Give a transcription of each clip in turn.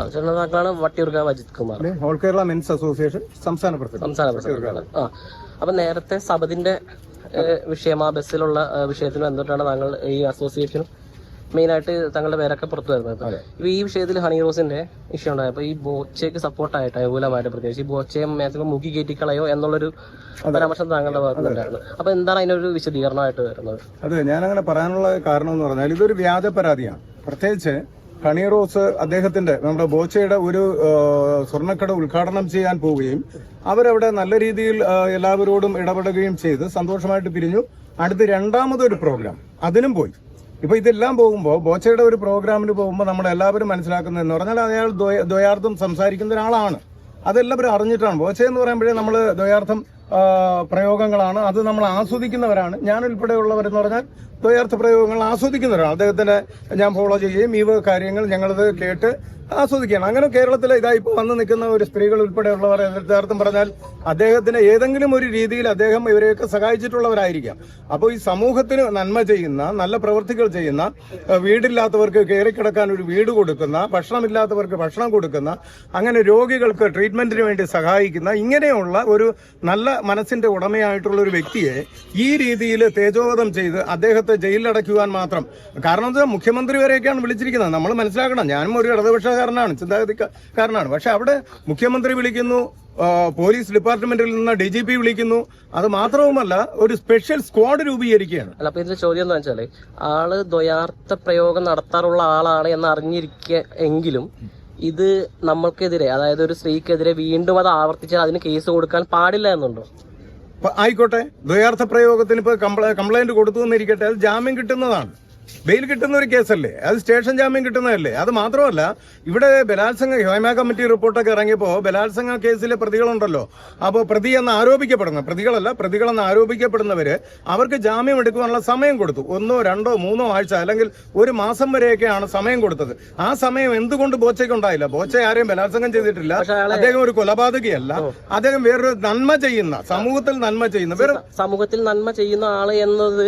താങ്കളാണ് Vattiyoorkavu Ajith Kumar. All Kerala men's association സംസ്ഥാന president സംസ്ഥാന president ആ. അപ്പൊ നേരത്തെ സബദിന്റെ വിഷയം ആ ബസ്സിലുള്ള വിഷയത്തിന് ബന്ധപ്പെട്ടാണ് താങ്കൾ ഈ അസോസിയേഷൻ മെയിൻ ആയിട്ട് തങ്ങളുടെ പേരൊക്കെ പുറത്തു വരുന്നത്? ഇപ്പൊ ഈ വിഷയത്തിൽ ഹണി റോസിന്റെ ഇഷ്യൂ ഉണ്ടായപ്പോ ഈ ബോച്ചയ്ക്ക് സപ്പോർട്ടായിട്ട് അനുകൂലമായിട്ട് പ്രത്യേകിച്ച് ഈ ബോച്ചയെ മാക്സിമം മുക്കി കയറ്റിക്കളയോ എന്നുള്ളൊരു പരാമർശം താങ്കളുടെ ഭാഗത്തുണ്ടായിരുന്നു അപ്പൊ എന്താണ് അതിനൊരു വിശദീകരണമായിട്ട് വരുന്നത്? അതെ അങ്ങനെ പറയാനുള്ള കാരണം എന്ന് പറഞ്ഞാൽ ഇതൊരു വ്യാജ പരാതിയാണ്. പ്രത്യേകിച്ച് ഹണി റോസ് അദ്ദേഹത്തിന്റെ നമ്മുടെ ബോച്ചയുടെ ഒരു സ്വർണക്കട ഉദ്ഘാടനം ചെയ്യാൻ പോവുകയും അവരവിടെ നല്ല രീതിയിൽ എല്ലാവരോടും ഇടപെടുകയും ചെയ്ത് സന്തോഷമായിട്ട് പിരിഞ്ഞു. അടുത്ത് രണ്ടാമതൊരു പ്രോഗ്രാം അതിനും പോയി. ഇപ്പൊ ഇതെല്ലാം പോകുമ്പോൾ ബോച്ചയുടെ ഒരു പ്രോഗ്രാമിന് പോകുമ്പോൾ നമ്മൾ എല്ലാവരും മനസ്സിലാക്കുന്നത് എന്ന് പറഞ്ഞാൽ അയാൾ ദ്വയാർത്ഥം സംസാരിക്കുന്ന ഒരാളാണ്. അതെല്ലാവരും അറിഞ്ഞിട്ടാണ്. ബോച്ച എന്ന് പറയുമ്പോഴേ നമ്മൾ ദ്വയാർത്ഥം പ്രയോഗങ്ങളാണ്. അത് നമ്മൾ ആസ്വദിക്കുന്നവരാണ്. ഞാൻ ഉൾപ്പെടെയുള്ളവരെന്ന് പറഞ്ഞാൽ ദ്വയാർത്ഥ പ്രയോഗങ്ങൾ ആസ്വദിക്കുന്നവരാണ് അദ്ദേഹത്തിന്റെ ഞാൻ ഫോളോ ചെയ്യുകയും ഈ കാര്യങ്ങൾ ഞങ്ങളത് കേട്ട് ആസ്വദിക്കുകയാണ്. അങ്ങനെ കേരളത്തിലെ ഇതാ ഇപ്പോൾ വന്ന് നിൽക്കുന്ന ഒരു സ്ത്രീകൾ ഉൾപ്പെടെയുള്ളവർ യഥാർത്ഥം പറഞ്ഞാൽ അദ്ദേഹത്തിന് ഏതെങ്കിലും ഒരു രീതിയിൽ അദ്ദേഹം ഇവരെയൊക്കെ സഹായിച്ചിട്ടുള്ളവരായിരിക്കാം. അപ്പോൾ ഈ സമൂഹത്തിന് നന്മ ചെയ്യുന്ന നല്ല പ്രവൃത്തികൾ ചെയ്യുന്ന വീടില്ലാത്തവർക്ക് കയറിക്കിടക്കാൻ ഒരു വീട് കൊടുക്കുന്ന ഭക്ഷണമില്ലാത്തവർക്ക് ഭക്ഷണം കൊടുക്കുന്ന അങ്ങനെ രോഗികൾക്ക് ട്രീറ്റ്മെന്റിന് വേണ്ടി സഹായിക്കുന്ന ഇങ്ങനെയുള്ള ഒരു നല്ല മനസ്സിന്റെ ഉടമയായിട്ടുള്ള ഒരു വ്യക്തിയെ ഈ രീതിയിൽ തേജോവധം ചെയ്ത് അദ്ദേഹത്തെ ജയിലിലടയ്ക്കുവാൻ മാത്രം. കാരണം എന്താ മുഖ്യമന്ത്രി വരെയൊക്കെയാണ് വിളിച്ചിരിക്കുന്നത്. നമ്മൾ മനസ്സിലാക്കണം ഞാനും ഒരു ഇടതുപക്ഷക്കാരനാണ് ചിന്താഗതിക്കാരനാണ്. പക്ഷെ അവിടെ മുഖ്യമന്ത്രി വിളിക്കുന്നു പോലീസ് ഡിപ്പാർട്ട്മെന്റിൽ നിന്ന് ഡി ജി പി വിളിക്കുന്നു. അത് മാത്രവുമല്ല ഒരു സ്പെഷ്യൽ സ്ക്വാഡ് രൂപീകരിക്കുകയാണ്. അല്ല അപ്പൊ ഇതിന്റെ ചോദ്യം എന്താ വെച്ചാൽ ആൾ ദ്വയാർത്ഥ പ്രയോഗം നടത്താറുള്ള ആളാണ് എന്ന് അറിഞ്ഞിരിക്കെ എങ്കിലും ഇത് നമ്മൾക്കെതിരെ അതായത് ഒരു സ്ത്രീക്കെതിരെ വീണ്ടും അത് ആവർത്തിച്ചാൽ അതിന് കേസ് കൊടുക്കാൻ പാടില്ല എന്നുണ്ടോ? ആയിക്കോട്ടെ ദ്വയാർത്ഥ പ്രയോഗത്തിന് ഇപ്പൊ കംപ്ലൈന്റ് കൊടുത്തു എന്നിരിക്കട്ടെ അത് ജാമ്യം കിട്ടുന്നതാണ്. ബെയിൽ കിട്ടുന്ന ഒരു കേസല്ലേ? അത് സ്റ്റേഷൻ ജാമ്യം കിട്ടുന്നതല്ലേ? അത് മാത്രമല്ല ഇവിടെ ബലാത്സംഗ ഹ്യോമ കമ്മിറ്റി റിപ്പോർട്ടൊക്കെ ഇറങ്ങിയപ്പോൾ ബലാത്സംഗ കേസിലെ പ്രതികളുണ്ടല്ലോ. അപ്പോൾ പ്രതി എന്ന് ആരോപിക്കപ്പെടുന്ന പ്രതികളല്ല പ്രതികളെന്ന് ആരോപിക്കപ്പെടുന്നവര് അവർക്ക് ജാമ്യം എടുക്കുവാനുള്ള സമയം കൊടുത്തു. ഒന്നോ രണ്ടോ മൂന്നോ ആഴ്ച അല്ലെങ്കിൽ ഒരു മാസം വരെയൊക്കെയാണ് സമയം കൊടുത്തത്. ആ സമയം എന്തുകൊണ്ട് ബോച്ചയ്ക്ക് ഉണ്ടായില്ല ബോച്ച ആരെയും ബലാത്സംഗം ചെയ്തിട്ടില്ല. അദ്ദേഹം ഒരു കൊലപാതകയല്ല. അദ്ദേഹം വേറൊരു നന്മ ചെയ്യുന്ന സമൂഹത്തിൽ നന്മ ചെയ്യുന്ന സമൂഹത്തിൽ നന്മ ചെയ്യുന്ന ആൾ എന്നത്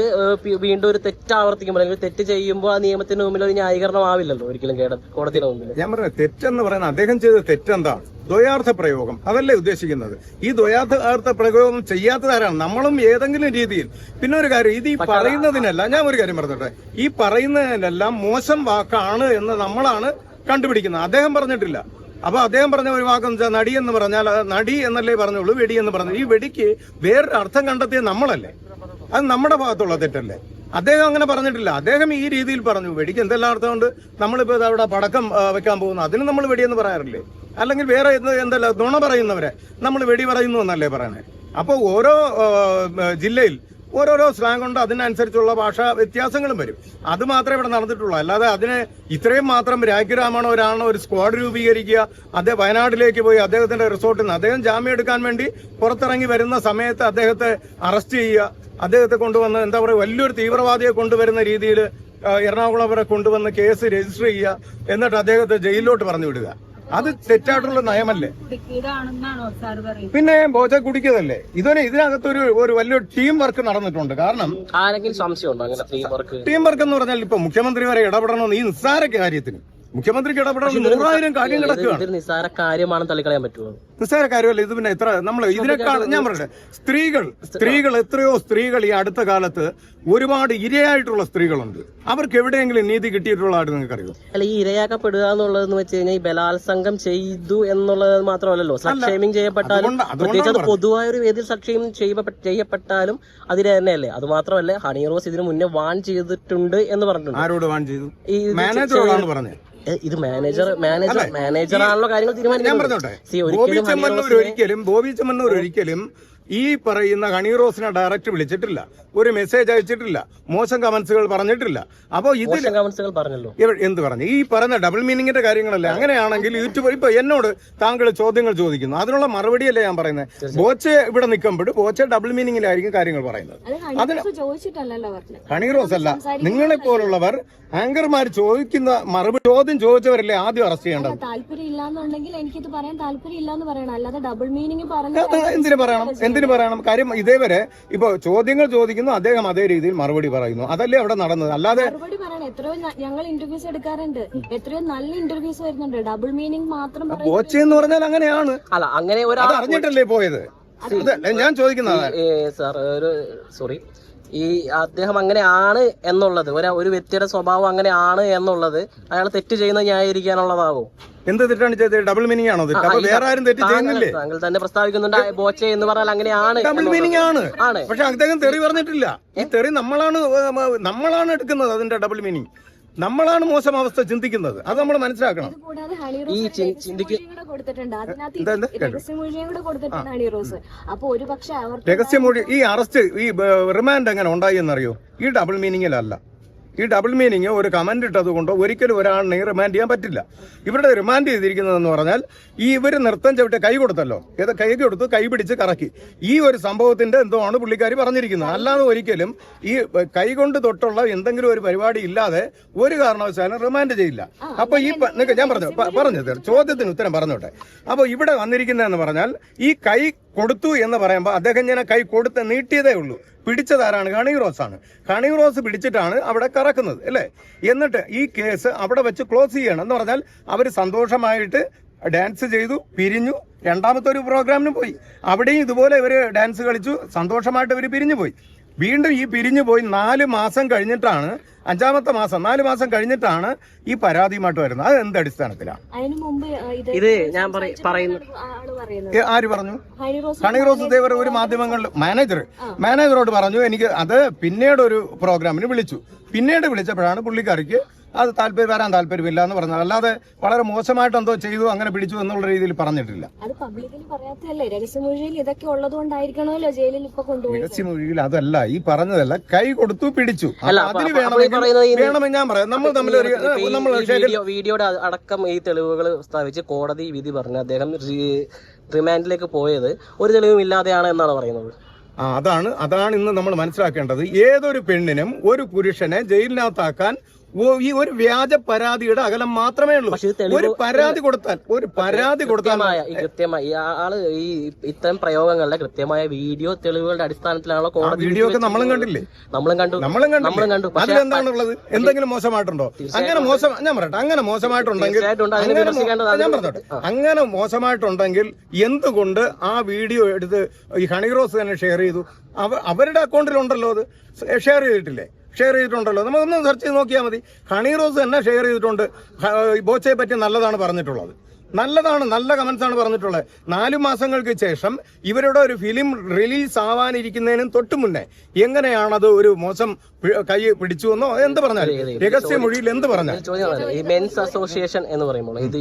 വീണ്ടും ഒരു തെറ്റാവർത്തിക്കുമ്പോൾ അല്ലെങ്കിൽ തെറ്റ് ചെയ്യുമ്പോൾ ആ നിയമത്തിന് മുമ്പിൽ ഒരു ന്യായീകരണം ആവില്ലല്ലോ ഒരിക്കലും കേട കോടതിയുടെ മുമ്പിൽ. ഞാൻ പറഞ്ഞത് തെറ്റെന്ന് പറയുന്നത് അദ്ദേഹം ചെയ്ത തെറ്റെന്താണ് ദ്വയാർത്ഥ പ്രയോഗം. അതല്ലേ ഉദ്ദേശിക്കുന്നത്. ഈ ദ്വയാർത്ഥ പ്രയോഗം ചെയ്യാത്തതാരാണ്? നമ്മളും ഏതെങ്കിലും രീതിയിൽ. പിന്നെ ഒരു കാര്യം ഇത് ഈ പറയുന്നതിനല്ല ഞാൻ ഒരു കാര്യം പറഞ്ഞോട്ടെ. ഈ പറയുന്നതിനെല്ലാം മോശം വാക്കാണ് എന്ന് നമ്മളാണ് കണ്ടുപിടിക്കുന്നത്. അദ്ദേഹം പറഞ്ഞിട്ടില്ല. അപ്പൊ അദ്ദേഹം പറഞ്ഞ ഒരു വാക്കെന്ന് വെച്ചാൽ നടി എന്ന് പറഞ്ഞാൽ നടി എന്നല്ലേ പറഞ്ഞുള്ളൂ വെടി എന്ന് പറഞ്ഞു ഈ വെടിക്ക് വേറൊരു അർത്ഥം കണ്ടെത്തിയ നമ്മളല്ലേ? അത് നമ്മുടെ ഭാഗത്തുള്ള തെറ്റല്ലേ? അദ്ദേഹം അങ്ങനെ പറഞ്ഞിട്ടില്ല. അദ്ദേഹം ഈ രീതിയിൽ പറഞ്ഞു. വെടിക്ക് എന്തെല്ലാം അർത്ഥമുണ്ട് നമ്മളിപ്പോ ഇത് അവിടെ പടക്കം വെക്കാൻ പോകുന്നു അതിന് നമ്മൾ വെടിയെന്ന് പറയാറില്ലേ? അല്ലെങ്കിൽ വേറെ എന്ത് എന്തല്ല നുണ പറയുന്നവരെ നമ്മൾ വെടി പറയുന്നു എന്നല്ലേ പറയണേ? അപ്പോൾ ഓരോ ജില്ലയിൽ ഓരോരോ സ്ലാങ് ഉണ്ട് അതിനനുസരിച്ചുള്ള ഭാഷ വ്യത്യാസങ്ങളും വരും. അത് മാത്രമേ ഇവിടെ നടന്നിട്ടുള്ളൂ. അല്ലാതെ അതിന് ഇത്രയും മാത്രം രാജ്യരാമാണോ ഒരാളോ ഒരു സ്ക്വാഡ് രൂപീകരിക്കുക അദ്ദേഹം വയനാട്ടിലേക്ക് പോയി അദ്ദേഹത്തിന്റെ റിസോർട്ടിൽ നിന്ന് അദ്ദേഹം ജാമ്യം എടുക്കാൻ വേണ്ടി പുറത്തിറങ്ങി വരുന്ന സമയത്ത് അദ്ദേഹത്തെ അറസ്റ്റ് ചെയ്യുക അദ്ദേഹത്തെ കൊണ്ടുവന്ന് എന്താ പറയുക വലിയൊരു തീവ്രവാദിയെ കൊണ്ടുവരുന്ന രീതിയിൽ എറണാകുളം വരെ കൊണ്ടുവന്ന് കേസ് രജിസ്റ്റർ ചെയ്യുക എന്നിട്ട് അദ്ദേഹത്തെ ജയിലിലോട്ട് പറഞ്ഞു വിടുക അത് തെറ്റായിട്ടുള്ള നയമല്ലേ? പിന്നെ ബോജ കുടിക്കതല്ലേ ഇതിന് ഇതിനകത്തൊരു ഒരു വലിയൊരു ടീം വർക്ക് നടന്നിട്ടുണ്ട്. കാരണം ആരെങ്കിലും സംശയമുണ്ടോ അങ്ങനെ ടീം വർക്ക് ടീം വർക്ക് എന്ന് പറഞ്ഞാൽ ഇപ്പൊ മുഖ്യമന്ത്രി വരെ ഇടപെടണമെന്ന് ഈ നിസ്സാര കാര്യത്തിന്. മുഖ്യമന്ത്രിക്ക് ഇടപെടണം നൂറായിരം കാര്യം കിടക്കുകയാണ്. ഇതൊരു നിസ്സാര കാര്യമാണെന്ന് തള്ളിക്കളയാൻ പറ്റുമോ? നിസ്സാര കാര്യമല്ല ഇത് പിന്നെ എത്ര നമ്മൾ ഇതിനേക്കാൾ ഞാൻ പറയട്ടെ. സ്ത്രീകൾ സ്ത്രീകൾ എത്രയോ സ്ത്രീകൾ ഈ അടുത്ത കാലത്ത് ഒരുപാട് ഇരയായിട്ടുള്ള സ്ത്രീകളുണ്ട്. അവർക്ക് എവിടെയെങ്കിലും നീതി കിട്ടിട്ടുള്ളതായി നിങ്ങൾക്ക് അറിയോ അല്ല ഈ ഇരയാക്കപ്പെടുക എന്നുള്ളതെന്ന് വെച്ച് കഴിഞ്ഞാൽ ഈ ബലാത്സംഗം ചെയ്തു എന്നുള്ളത് മാത്രമല്ലല്ലോ. സക്ഷേമിങ് ചെയ്യപ്പെട്ടാലും പ്രത്യേകിച്ച് അത് പൊതുവായ ഒരു വേദിയിൽ സക്ഷേമം ചെയ്യപ്പെട്ടാലും അതിന് തന്നെയല്ലേ. അത് മാത്രമല്ല ഹണി റോസ് ഇതിനു മുന്നേ വാൺ ചെയ്തിട്ടുണ്ട് എന്ന് പറഞ്ഞിട്ടുണ്ട്. ആരോട് വാൺ ചെയ്തു? ഈ മാനേജറോടാണ് പറഞ്ഞത്. ഇത് മാനേജർ മാനേജർ മാനേജർ ആണല്ലോ കാര്യങ്ങൾ റോസിനെ- ഒരിക്കലും ബോബി ചെമ്മണ്ണൂർ ഒരിക്കലും ഈ പറയുന്ന ഹണി റോസിനെ ഡയറക്റ്റ് വിളിച്ചിട്ടില്ല. ഒരു മെസ്സേജ് അയച്ചിട്ടില്ല. മോശം കമന്റ്സുകൾ പറഞ്ഞിട്ടില്ല. അപ്പോൾ ഇതിൽ കമന്റ്സുകൾ പറഞ്ഞല്ലോ. എന്ത് പറഞ്ഞു? ഈ പറഞ്ഞ ഡബിൾ മീനിങ്ങിന്റെ കാര്യങ്ങളല്ലേ? അങ്ങനെയാണെങ്കിൽ യൂട്യൂബ് ഇപ്പൊ എന്നോട് താങ്കൾ ചോദ്യങ്ങൾ ചോദിക്കുന്നു. അതിനുള്ള മറുപടിയല്ലേ ഞാൻ പറയുന്നത് ബോച്ചെ ഇവിടെ നിൽക്കുമ്പോൾ ബോച്ചെ ഡബിൾ മീനിങ്ങിലായിരിക്കും കാര്യങ്ങൾ പറയുന്നത്. അതിന് ഹണി റോസ് അല്ല. നിങ്ങളെ പോലുള്ളവർ ആങ്കർമാർ ചോദിക്കുന്ന മറുപടി ചോദ്യം ചോദിച്ചവരല്ലേ ആദ്യം അറസ്റ്റ് ചെയ്യേണ്ടത്? താല്പര്യം ഇല്ലാന്നുണ്ടെങ്കിൽ എനിക്കിത് പറയാൻ താല്പര്യം ഇല്ലാന്ന് പറയണം. അല്ലാതെ ഡബിൾ മീനിങ് പറഞ്ഞു എന്തിനു പറയണം? എന്തിനു എന്തിനു പറയണം. കാര്യം ഇതേവരെ ഇപ്പൊ ചോദ്യങ്ങൾ ചോദിക്കുന്നു അദ്ദേഹം അതേ രീതിയിൽ മറുപടി പറയുന്നു. അതല്ലേ അവിടെ നടന്നത്. അല്ലാതെ മറുപടി പറയണം. എത്രയോ ഞങ്ങൾ ഇന്റർവ്യൂസ് എടുക്കാറുണ്ട്. എത്രയോ നല്ല ഇന്റർവ്യൂസ് വരുന്നുണ്ട്. ഡബിൾ മീനിങ് മാത്രം പറയുന്നത് ബോച്ച എന്ന് പറഞ്ഞാൽ അങ്ങനെയാണ്. അല്ല അങ്ങനെ ഒരാൾ അത് അറിഞ്ഞിട്ടല്ലേ പോയത്? ഞാൻ ചോദിക്കുന്നതാണ് സാർ ഒരു സോറി ഈ അദ്ദേഹം അങ്ങനെയാണ് എന്നുള്ളത്. ഒരു ഒരു വ്യക്തിയുടെ സ്വഭാവം അങ്ങനെയാണ് എന്നുള്ളത് അയാൾ തെറ്റ് ചെയ്യുന്നത് ന്യായീകരിക്കാനുള്ളതാവോ എന്ത് തെറ്റാണ് ചെയ്തത്? ഡബിൾ മീനിങ് ആണോ വേറെ ആരും തെറ്റ് ചെയ്യുന്നില്ലേ? താങ്കൾ തന്നെ പ്രസ്താവിക്കുന്നുണ്ട്. ബോച്ചെ എന്ന് പറഞ്ഞാൽ അങ്ങനെയാണ് ഡബിൾ. മീനിങ് ആണ്. പക്ഷെ അദ്ദേഹം തെറി പറഞ്ഞിട്ടില്ല. ഈ തെറി നമ്മളാണ് നമ്മളാണ് എടുക്കുന്നത് അതിന്റെ ഡബിൾ മീനിങ് നമ്മളാണ് മോശം അവസ്ഥ ചിന്തിക്കുന്നത്. അത് നമ്മൾ മനസ്സിലാക്കണം. ഈ രഹസ്യമൊഴി ഈ അറസ്റ്റ് ഈ റിമാൻഡ് എങ്ങനെ ഉണ്ടായി എന്നറിയോ? ഈ ഡബിൾ മീനിങ്ങിലല്ല ഈ ഡബിൾ മീനിങ് ഒരു കമന്റ് ഇട്ടത് കൊണ്ട് ഒരിക്കലും ഒരാളിനെ റിമാൻഡ് ചെയ്യാൻ പറ്റില്ല. ഇവരുടെ റിമാൻഡ് ചെയ്തിരിക്കുന്നതെന്ന് പറഞ്ഞാൽ ഈ ഇവർ നൃത്തം ചവിട്ടി കൈ കൊടുത്തല്ലോ. ഏത് കൈ കൊടുത്ത് കൈ പിടിച്ച് കറക്കി. ഈ ഒരു സംഭവത്തിന്റെ എന്തോ ആണ് പുള്ളിക്കാരി പറഞ്ഞിരിക്കുന്നത്. അല്ലാതെ ഒരിക്കലും ഈ കൈ കൊണ്ട് തൊട്ടുള്ള എന്തെങ്കിലും ഒരു പരിപാടി ഇല്ലാതെ ഒരു കാരണവശാലും റിമാൻഡ് ചെയ്യില്ല. അപ്പോൾ ഈ നിങ്ങൾക്ക് ഞാൻ പറഞ്ഞു പറഞ്ഞു ചോദ്യത്തിന് ഉത്തരം പറഞ്ഞോട്ടെ. അപ്പോൾ ഇവിടെ വന്നിരിക്കുന്നതെന്ന് പറഞ്ഞാൽ ഈ കൈ കൊടുത്തു എന്ന് പറയുമ്പോൾ അദ്ദേഹം ഇങ്ങനെ കൈ കൊടുത്ത് നീട്ടിയതേ ഉള്ളൂ. പിടിച്ചതാരാണ് ഹണി റോസ് ആണ്. ഹണി റോസ് പിടിച്ചിട്ടാണ് അവിടെ കറക്കുന്നത് അല്ലേ? എന്നിട്ട് ഈ കേസ് അവിടെ വെച്ച് ക്ലോസ് ചെയ്യണം എന്ന് പറഞ്ഞാൽ അവർ സന്തോഷമായിട്ട് ഡാൻസ് ചെയ്തു പിരിഞ്ഞു രണ്ടാമത്തെ ഒരു പ്രോഗ്രാമിന് പോയി. അവിടെയും ഇതുപോലെ ഇവർ ഡാൻസ് കളിച്ചു സന്തോഷമായിട്ട് ഇവർ പിരിഞ്ഞു പോയി. വീണ്ടും ഈ പിരിഞ്ഞു പോയി നാല് മാസം കഴിഞ്ഞിട്ടാണ് അഞ്ചാമത്തെ മാസം നാല് മാസം കഴിഞ്ഞിട്ടാണ് ഈ പരാതിയുമായിട്ട് വരുന്നത്. അത് എന്ത് അടിസ്ഥാനത്തിലാണ് ഇത് ഞാൻ പറയ- പറയുന്നു. ആര് പറഞ്ഞു? ഹണിറോസ് ഹണി റോസ് ദേവർ ഒരു മാധ്യമങ്ങളിൽ മാനേജർ. മാനേജറോട് പറഞ്ഞു എനിക്ക് അത് പിന്നീട് ഒരു പ്രോഗ്രാമിന് വിളിച്ചു. പിന്നീട് വിളിച്ചപ്പോഴാണ് പുള്ളിക്കാരിക്ക് അത് താല്പര്യം വരാൻ താല്പര്യമില്ല എന്ന് പറഞ്ഞത് അല്ലാതെ വളരെ മോശമായിട്ട് എന്തോ ചെയ്തു അങ്ങനെ പിടിച്ചു എന്നുള്ള രീതിയിൽ പറഞ്ഞിട്ടില്ല. അത് പബ്ലിക്കിൽ പറയാത്തല്ലേ രഹസ്യമൊഴിയിൽ ഇതൊക്കെ ജയിലിൽ ഇപ്പൊ കൊണ്ടുപോയി രഹസ്യമൊഴിയിൽ അതല്ല ഈ പറഞ്ഞതല്ല കൈ കൊടുത്തു പിടിച്ചു. അതിന് വേണമെങ്കിൽ ഞാൻ പറയാം. നമ്മൾ തമ്മിൽ ഒരു നമ്മൾ വീഡിയോ വീഡിയോയുടെ അടക്കം ഈ തെളിവുകൾ സ്ഥാപിച്ച് കോടതി വിധി പറഞ്ഞു അദ്ദേഹം റിമാൻഡിലേക്ക് പോയത് ഒരു തെളിവും ഇല്ലാതെയാണ് എന്നാണ് പറയുന്നത്. ആ അതാണ് അതാണ് ഇന്ന് നമ്മൾ മനസ്സിലാക്കേണ്ടത്. ഏതൊരു പെണ്ണിനും ഒരു പുരുഷനെ ജയിലിനകത്താക്കാൻ ഈ ഒരു വ്യാജ പരാതിയുടെ അകലം മാത്രമേ ഉള്ളൂ. ഒരു പരാതി കൊടുത്താൽ ഒരു പരാതി കൊടുത്താൽ കൃത്യമായി ആൾ ഈ ഇത്തരം പ്രയോഗങ്ങളുടെ കൃത്യമായ വീഡിയോ തെളിവുകളുടെ അടിസ്ഥാനത്തിലാണല്ലോ കോടതി വീഡിയോ ഒക്കെ നമ്മളും കണ്ടില്ലേ? നമ്മളും കണ്ടു. നമ്മളും കണ്ടു നമ്മളും കണ്ടു. അതിലെന്താണുള്ളത് എന്തെങ്കിലും മോശമായിട്ടുണ്ടോ? അങ്ങനെ മോശം ഞാൻ പറയട്ടെ. അങ്ങനെ മോശമായിട്ടുണ്ടെങ്കിൽ ഞാൻ പറഞ്ഞോട്ടെ. അങ്ങനെ മോശമായിട്ടുണ്ടെങ്കിൽ എന്തുകൊണ്ട് ആ വീഡിയോ എടുത്ത് ഈ ഹണിറോസ് തന്നെ ഷെയർ ചെയ്തു? അവ- അവരുടെ അക്കൗണ്ടിലുണ്ടല്ലോ അത്. ഷെയർ ചെയ്തിട്ടില്ലേ? ഷെയർ ചെയ്തിട്ടുണ്ടല്ലോ. നമുക്കൊന്ന് സെർച്ച് ചെയ്ത് നോക്കിയാൽ മതി. ഹണി റോസ് തന്നെ ഷെയർ ചെയ്തിട്ടുണ്ട്. ബോച്ചയെ പറ്റി നല്ലതാണ് പറഞ്ഞിട്ടുള്ളത്. നല്ലതാണ് നല്ല കമന്റ്സ് ആണ് പറഞ്ഞിട്ടുള്ളത്. നാലു മാസങ്ങൾക്ക് ശേഷം ഇവരുടെ ഒരു ഫിലിം റിലീസ് ആവാനിരിക്കുന്നതിനും തൊട്ടു മുന്നേ എങ്ങനെയാണത് ഒരു മോശം കൈ പിടിച്ചു എന്നോ എന്ത് പറഞ്ഞാൽ രഹസ്യമൊഴിയിൽ എന്ത് പറഞ്ഞാൽ. ഈ മെൻസ് അസോസിയേഷൻ എന്ന് പറയുമ്പോൾ ഇത്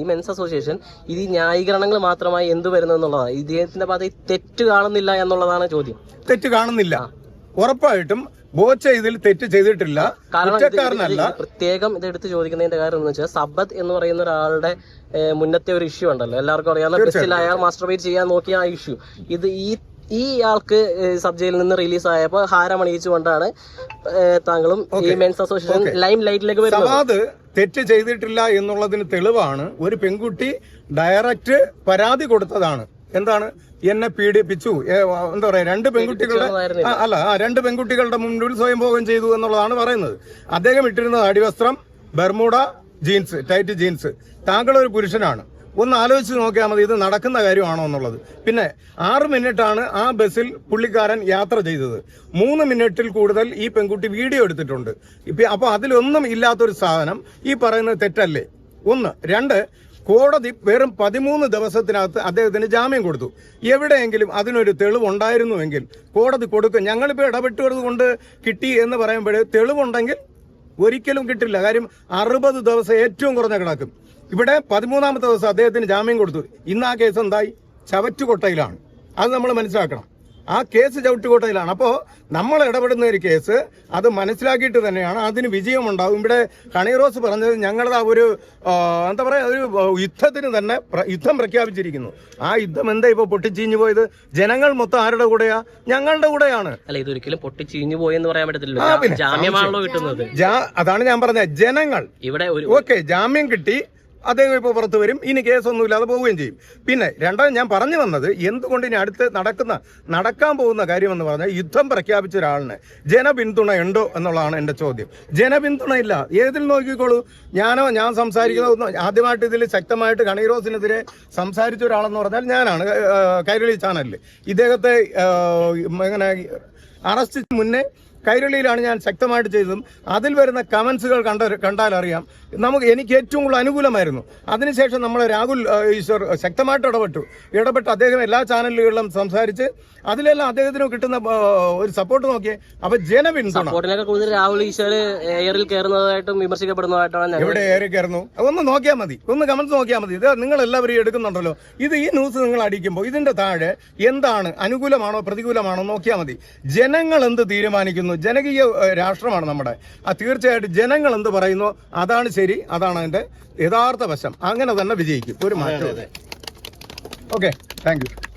ഈ മെൻസ് അസോസിയേഷൻ ഇത് ന്യായീകരണങ്ങൾ മാത്രമായി എന്ത് വരുന്നു എന്നുള്ളതാണ്. ഇദ്ദേഹത്തിന്റെ ഭാഗത്ത് തെറ്റ് കാണുന്നില്ല എന്നുള്ളതാണ് ചോദ്യം. തെറ്റ് കാണുന്നില്ല. ഉറപ്പായിട്ടും ബോച്ച ഇതിൽ തെറ്റ് ചെയ്തിട്ടില്ല. കുറ്റക്കാരനല്ല. പ്രത്യേകം ഇത് എടുത്ത് ചോദിക്കുന്നതിന്റെ കാര്യം എന്ന് വെച്ചാൽ സബദ് എന്ന് പറയുന്ന ഒരാളുടെ മുന്നത്തെ ഒരു ഇഷ്യൂ ഉണ്ടല്ലോ. എല്ലാവർക്കും അറിയാവുന്ന ബസ്സിൽ അയാൾ മാസ്റ്റർബേറ്റ് ചെയ്യാൻ നോക്കിയ ആ ഇഷ്യൂ ഇത് ഈ ഈ ആൾക്ക് സബ് ജയിലിൽ നിന്ന് റിലീസ് ആയപ്പോൾ ഹാരമണിയിച്ചുകൊണ്ടാണ് കൊണ്ടാണ് താങ്കളും ഈ മെൻസ് അസോസിയേഷൻ ലൈം ലൈറ്റിലേക്ക് വരുന്നത്. തെറ്റ് ചെയ്തിട്ടില്ല എന്നുള്ളതിന് തെളിവാണ്. ഒരു പെൺകുട്ടി ഡയറക്റ്റ് പരാതി കൊടുത്തതാണ്. എന്താണ്? എന്നെ പീഡിപ്പിച്ചു. എന്താ പറയാ രണ്ട് പെൺകുട്ടികളുടെ അല്ല ആ രണ്ട് പെൺകുട്ടികളുടെ മുന്നിൽ സ്വയംഭോഗം ചെയ്തു എന്നുള്ളതാണ് പറയുന്നത്. അദ്ദേഹം ഇട്ടിരുന്നത് അടിവസ്ത്രം ബർമൂഡ ജീൻസ് ടൈറ്റ് ജീൻസ്. താങ്കൾ ഒരു പുരുഷനാണ്. ഒന്ന് ആലോചിച്ച് നോക്കിയാൽ മതി ഇത് നടക്കുന്ന കാര്യമാണോ എന്നുള്ളത്. പിന്നെ ആറ് മിനിറ്റാണ് ആ ബസ്സിൽ പുള്ളിക്കാരൻ യാത്ര ചെയ്തത്. മൂന്ന് മിനിറ്റിൽ കൂടുതൽ ഈ പെൺകുട്ടി വീഡിയോ എടുത്തിട്ടുണ്ട്. ഇപ്പൊ അപ്പൊ അതിലൊന്നും ഇല്ലാത്തൊരു സാധനം ഈ പറയുന്നത് തെറ്റല്ലേ? ഒന്ന്. രണ്ട് കോടതി വെറും പതിമൂന്ന് ദിവസത്തിനകത്ത് അദ്ദേഹത്തിന് ജാമ്യം കൊടുത്തു. എവിടെയെങ്കിലും അതിനൊരു തെളിവുണ്ടായിരുന്നുവെങ്കിൽ കോടതി കൊടുക്കും ഞങ്ങളിപ്പോൾ ഇടപെട്ടത് കൊണ്ട് കിട്ടി എന്ന് പറയുമ്പോൾ തെളിവുണ്ടെങ്കിൽ ഒരിക്കലും കിട്ടില്ല. കാര്യം അറുപത് ദിവസം ഏറ്റവും കുറഞ്ഞ കിടക്കും ഇവിടെ പതിമൂന്നാമത്തെ ദിവസം അദ്ദേഹത്തിന് ജാമ്യം കൊടുത്തു. ഇന്ന് ആ കേസ് എന്തായി? ചവറ്റുകൊട്ടയിലാണ്. അത് നമ്മൾ മനസ്സിലാക്കണം. ആ കേസ് ചവിട്ടുകോട്ടയിലാണ്. അപ്പോൾ നമ്മൾ ഇടപെടുന്ന ഒരു കേസ് അത് മനസ്സിലാക്കിയിട്ട് തന്നെയാണ്. അതിന് വിജയമുണ്ടാകും ഇവിടെ കണീറോസ് പറഞ്ഞത് ഞങ്ങളുടെ ആ ഒരു എന്താ പറയുക ഒരു യുദ്ധത്തിന് തന്നെ യുദ്ധം പ്രഖ്യാപിച്ചിരിക്കുന്നു. ആ യുദ്ധം എന്താ ഇപ്പോൾ പൊട്ടിച്ചീഞ്ഞു പോയത്? ജനങ്ങൾ മൊത്തം ആരുടെ കൂടെയാ? ഞങ്ങളുടെ കൂടെയാണ്. അല്ല ഇതൊരിക്കലും പൊട്ടിച്ചീഞ്ഞു പോയെന്ന് പറയാൻ പറ്റത്തില്ല ജാമ്യമാണല്ലോ കിട്ടുന്നത്. അതാണ് ഞാൻ പറഞ്ഞത്. ജനങ്ങൾ. ഇവിടെ ഓക്കെ ജാമ്യം കിട്ടി. അദ്ദേഹം ഇപ്പോൾ പുറത്തു വരും. ഇനി കേസൊന്നുമില്ലാതെ പോവുകയും ചെയ്യും. പിന്നെ രണ്ടാമത് ഞാൻ പറഞ്ഞു വന്നത് എന്തുകൊണ്ട് ഇനി അടുത്ത് നടക്കുന്ന നടക്കാൻ പോകുന്ന കാര്യമെന്ന് പറഞ്ഞാൽ യുദ്ധം പ്രഖ്യാപിച്ച ഒരാളിന് ജനപിന്തുണ ഉണ്ടോ എന്നുള്ളതാണ് എന്റെ ചോദ്യം. ജനപിന്തുണയില്ല. ഏതിൽ നോക്കിക്കോളൂ? ഞാനോ ഞാൻ സംസാരിക്കുന്ന ആദ്യമായിട്ട് ഇതിൽ ശക്തമായിട്ട് കണീറോസിനെതിരെ സംസാരിച്ച ഒരാളെന്ന് പറഞ്ഞാൽ ഞാനാണ്. കൈരളി ചാനലിൽ ഇദ്ദേഹത്തെ ഇങ്ങനെ അറസ്റ്റ് മുന്നേ കൈരളിയിലാണ് ഞാൻ ശക്തമായിട്ട് ചെയ്തതും അതിൽ വരുന്ന കമൻസുകൾ കണ്ട കണ്ടാൽ അറിയാം നമുക്ക് എനിക്ക് ഏറ്റവും കൂടുതൽ അനുകൂലമായിരുന്നു. അതിനുശേഷം നമ്മൾ രാഹുൽ ഈശ്വർ ശക്തമായിട്ട് ഇടപെട്ടു. ഇടപെട്ട് അദ്ദേഹം എല്ലാ ചാനലുകളിലും സംസാരിച്ച് അതിലെല്ലാം അദ്ദേഹത്തിന് കിട്ടുന്ന ഒരു സപ്പോർട്ട് നോക്കിയേ. അപ്പൊ ജനപിന്തുണ. കൂടുതൽ രാഹുൽ ഈശ്വർ എയറിൽ കയറുന്നതായിട്ടും വിമർശിക്കപ്പെടുന്നതായിട്ടാണ് എവിടെ എയറിൽ കയറുന്നു? ഒന്ന് നോക്കിയാൽ മതി. ഒന്ന് കമന്റ്സ് നോക്കിയാൽ മതി. ഇത് നിങ്ങൾ എല്ലാവരും എടുക്കുന്നുണ്ടല്ലോ. ഇത് ഈ ന്യൂസ് നിങ്ങൾ അടിക്കുമ്പോൾ ഇതിന്റെ താഴെ എന്താണ് അനുകൂലമാണോ പ്രതികൂലമാണോ നോക്കിയാൽ മതി. ജനങ്ങൾ എന്ത് തീരുമാനിക്കുന്നു? ജനകീയ രാഷ്ട്രമാണ് നമ്മുടെ. ആ തീർച്ചയായിട്ടും ജനങ്ങൾ എന്ത് പറയുന്നു? അതാണ് ശരി അതാണ് അതിന്റെ യഥാർത്ഥ വശം. അങ്ങനെ തന്നെ വിജയിക്കും. ഒരു മാറ്റം ഓക്കെ താങ്ക് യു.